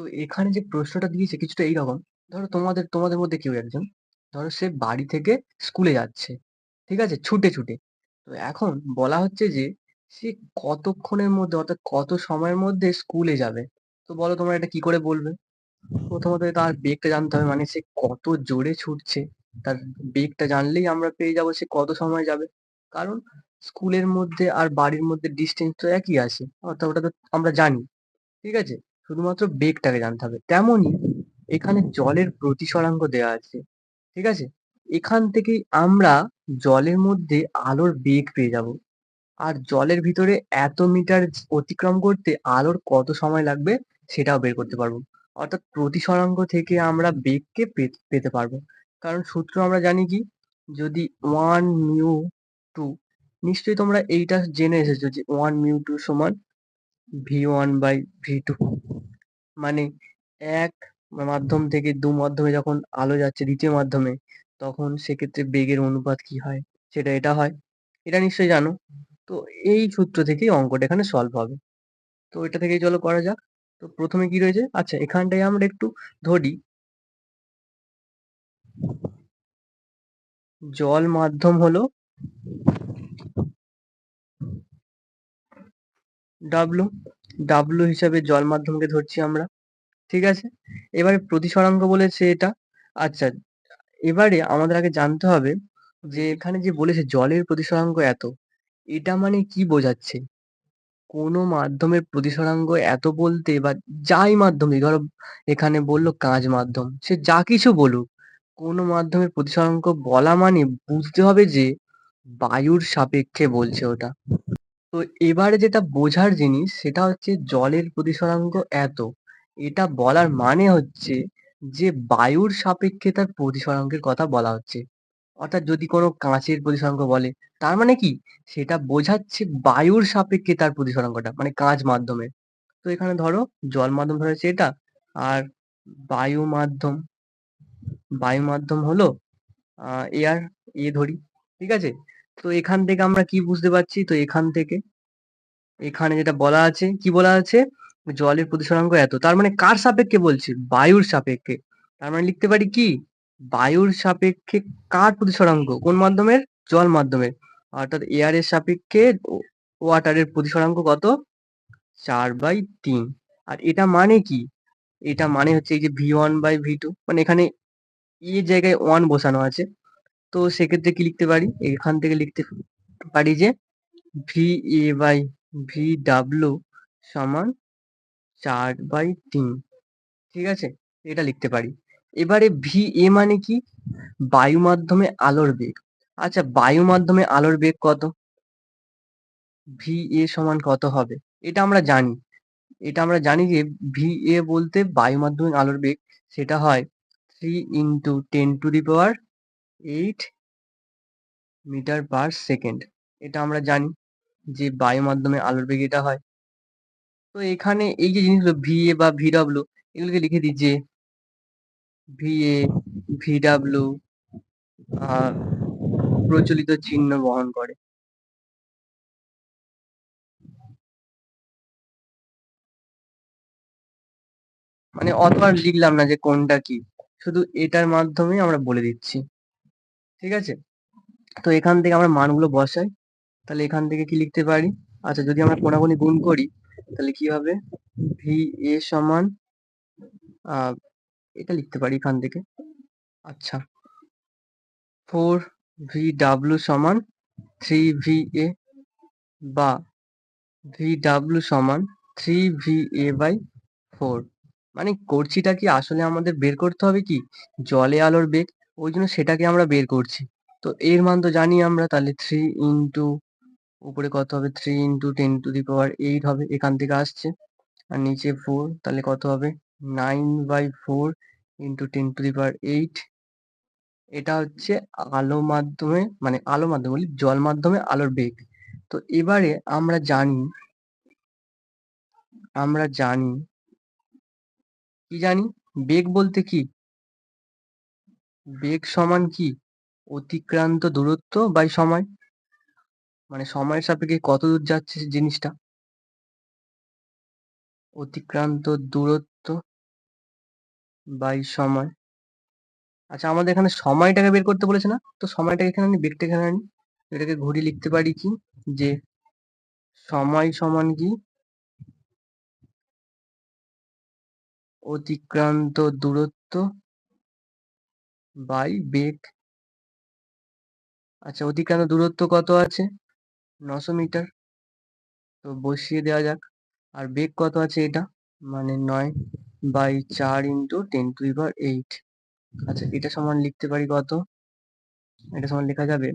তো এখানে যে প্রশ্নটা দিয়েছে কিছুটা এইরকম। ধরো তোমাদের তোমাদের মধ্যে কেউ একজন, ধরো সে বাড়ি থেকে স্কুলে যাচ্ছে। ঠিক আছে? ছুটে, ছুটে। তো এখন বলা হচ্ছে যে সে কতক্ষণের মধ্যে অর্থাৎ কত সময়ের মধ্যে স্কুলে যাবে? তো বলো তোমরা এটা কি করে বলবে? প্রথমত তার বেগটা জানতে হবে মানে সে কত জোরে ছুটছে। তার বেগটা জানলেই আমরা পেয়ে যাব সে কত সময় যাবে। কারণ স্কুলের মধ্যে আর বাড়ির মধ্যে ডিসটেন্স তো একই আছে। অর্থাৎ ওটা তো আমরা জানি। ঠিক আছে? শুধুমাত্র বেগটাকে জানতে হবে। তেমনই এখানে জলের প্রতিসরাঙ্ক দেয়া আছে। ঠিক আছে? এখান থেকেই আমরা জলের মধ্যে আলোর বেগ পেয়ে যাব আর জলের ভিতরে এত মিটার অতিক্রম করতে আলোর কত সময় লাগবে সেটাও বের করতে পারব। অর্থাৎ প্রতিসরাঙ্ক থেকে আমরা বেগকে পেতে পারব। কারণ সূত্র আমরা জানি কি? যদি ওয়ান মিউ টু নিশ্চয়ই তোমরা এইটা জেনে এসেছ যে ওয়ান মিউ টু সমান V one by V two মানে এক মাধ্যম থেকে দু মাধ্যমে যখন আলো যাচ্ছে দ্বিতীয় মাধ্যমে, তখন সেক্ষেত্রে বেগের অনুপাত কি হয়? সেটা এটা হয়। এটা নিশ্চয়ই জানো। তো এই সূত্র থেকেই অঙ্কটা এখানে সলভ হবে। তো এটা থেকেই চলো করা যাক। তো প্রথমে কি রয়েছে? আচ্ছা এখানটায় আমরা একটু ধরি জল মাধ্যম হলো ডাব্লু ডাব্লু হিসাবে জল মাধ্যমকে ধরছি আমরা, ঠিক আছে? এবারে প্রতিসরাঙ্ক বলেছে এটা আচ্ছা এবারে আমাদের আগে জানতে হবে যে এখানে যে বলেছে জলের প্রতিসরাঙ্ক এত, এটা মানে কি বোঝাচ্ছে? কোনো মাধ্যমের প্রতিসরাঙ্ক এত বলতে বা যাই মাধ্যমে, ধরো এখানে বলল কাঁচ মাধ্যম, সে যা কিছু বলুক, কোনো মাধ্যমের প্রতিসরাঙ্ক বলা মানে বুঝতে হবে যে বায়ুর সাপেক্ষে বলছে ওটা। তো এবারে যেটা বোঝার জিনিস সেটা হচ্ছে জলের প্রতিসরাঙ্ক এত। এটা বলার মানে হচ্ছে যে বায়ুর সাপেক্ষে তার প্রতিসরাঙ্কের কথা বলা হচ্ছে। অর্থাৎ যদি কোনো কাঁচের প্রতিসরাঙ্ক বলে, তার মানে কি? সেটা বোঝাচ্ছে বায়ুর সাপেক্ষে তার প্রতিসরাঙ্কটা মানে কাঁচ মাধ্যমে। তো এখানে ধরো জল মাধ্যম ধরেছে এটা, আর বায়ু মাধ্যম বায়ু মাধ্যম হলো এয়ার এ ধরি, ঠিক আছে? তো এখান থেকে আমরা কি বুঝতে পারছি? তো এখান থেকে, এখানে যেটা বলা আছে, কি বলা আছে? জলের প্রতিসরাঙ্ক এত। তার মানে কার সাপেক্ষে বলছি? বায়ুর সাপেক্ষে। তার মানে লিখতে পারি কি? বায়ুর সাপেক্ষে কার প্রতিসরাঙ্ক কোন মাধ্যমের? জল মাধ্যমের। অর্থাৎ এয়ারের সাপেক্ষে ওয়াটারের প্রতিসরাঙ্ক কত? চার বাই তিন। আর এটা মানে কি? এটা মানে হচ্ছে এই যে V one by V two মানে এখানে এ জায়গায় ওয়ান বসানো আছে। তো সেক্ষেত্রে কি লিখতে পারি? এখান থেকে লিখতে পারি যে V A by V W সমান চার বাই তিন। ঠিক আছে? এটা লিখতে পারি। এবারে ভি এ মানে কি? বায়ু মাধ্যমে আলোর বেগ। আচ্ছা বায়ু মাধ্যমে আলোর বেগ কত? ভি এ সমান কত হবে? এটা আমরা জানি। এটা আমরা জানি যে ভি এ বলতে বায়ু মাধ্যমে আলোর বেগ, সেটা হয় three into ten to the power eight meter per second এটা আমরা জানি যে বায়ু মাধ্যমে আলোর বেগ এটা হয়। তো এখানে এই যে জিনিসগুলো ভি এ বা ভি ডাব্লু এগুলোকে লিখে দিই যে ভি এ ভি ডাব্লু প্রচলিত চিহ্ন বহন করে। মানে অত আর লিখলাম না যে কোনটা কি, শুধু এটার মাধ্যমে আমরা বলে দিচ্ছি। ঠিক আছে? তো এখান থেকে আমরা মানগুলো বসাই। তাহলে এখান থেকে কি লিখতে পারি? আচ্ছা যদি আমরা কোনাকুনি গুণ করি, তাহলে কি হবে? ভি এ সমান এটা লিখতে পারি এখান থেকে। আচ্ছা। ফোর ভি ডাব্লু সমান থ্রি ভি এ বা ভি ডাব্লু সমান three V A by four. মানে করছিটা কি আসলে আমাদের বের করতে হবে কি? জলে আলোর বেগ। ওই জন্য সেটাকে আমরা বের করছি। তো এর মান তো জানি আমরা, তাহলে থ্রি ইন্টু উপরে কত হবে? Three into ten to the power eight হবে, এখান থেকে আসছে। আর নিচে ফোর তাহলে কত হবে? Nine by four into ten to the power eight এটা হচ্ছে আলো মাধ্যমে মানে আলো মাধ্যমে বলি, জল মাধ্যমে আলোর বেগ। তো এবারে আমরা জানি আমরা জানি, কি জানি? বেগ বলতে কি? বেগ সমান কি? অতিক্রান্ত দূরত্ব বাই সময়? মানে সময়ের সাপেক্ষে কত দূর যাচ্ছে জিনিসটা? অতিক্রান্ত দূরত্ব বাই সময়। আচ্ছা আমাদের এখানে সময়টাকে বের করতে বলেছে না? তো সময়টাকে এখানে আনি বেগটা এখানে আনি। এটাকে ঘুরিয়ে লিখতে পারি কি? যে সময় সমান কি? অতিক্রান্ত দূরত্ব বাই বেগ আচ্ছা অতিক্রান্ত দূরত্ব কত আছে? নশো মিটার। তো বসিয়ে দেওয়া যাক। আর বেগ কত আছে এটা? মানে নয় বাই চার into ten to power eight. আচ্ছা এটা সমান লিখতে পারি কত? এটা সমান লেখা যাবে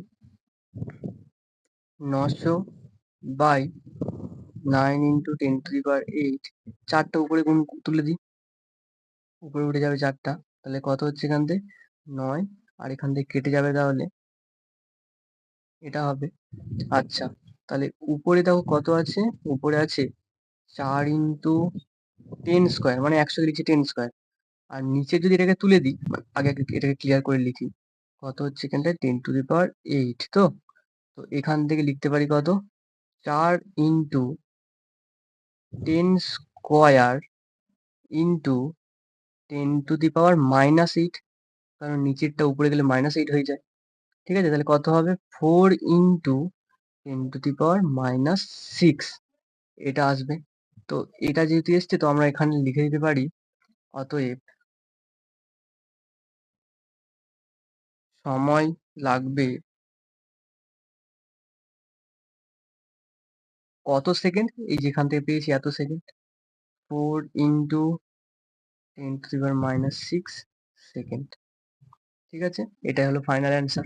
নশো by nine into ten to power eight. চারটা উপরে গুণ তুলে দিই। উপরে উঠে যাবে চারটা। তাহলে কত হচ্ছে এখান থেকে? নয়, আর এখান থেকে কেটে যাবে তাহলে? এটা হবে। আচ্ছা তাহলে উপরে দেখো কত আছে? উপরে আছে চার ইন্টু টেন স্কোয়ার মানে একশো লিখছি টেন স্কোয়ার। আর নিচে যদি এটাকে তুলে দিই, আগে এটাকে ক্লিয়ার করে লিখি। কত হচ্ছে এখানটায়? Ten to the power eight, তো? তো এখান থেকে লিখতে পারি কত? চার into ten square into ten to the power minus eight কারণ নিচেরটা উপরে গেলে মাইনাস এইট হয়ে যায়। ঠিক আছে? তাহলে কত হবে? Four into ten to the power minus six এটা আসবে। তো এটা যেহেতু এসছে, তো আমরা এখানে লিখে দিতে পারি, অতএব সময় লাগবে কত সেকেন্ড এই যেখান থেকে পেয়েছি এত second four into ten to the power minus six second ঠিক আছে? এটাই হলো ফাইনাল অ্যান্সার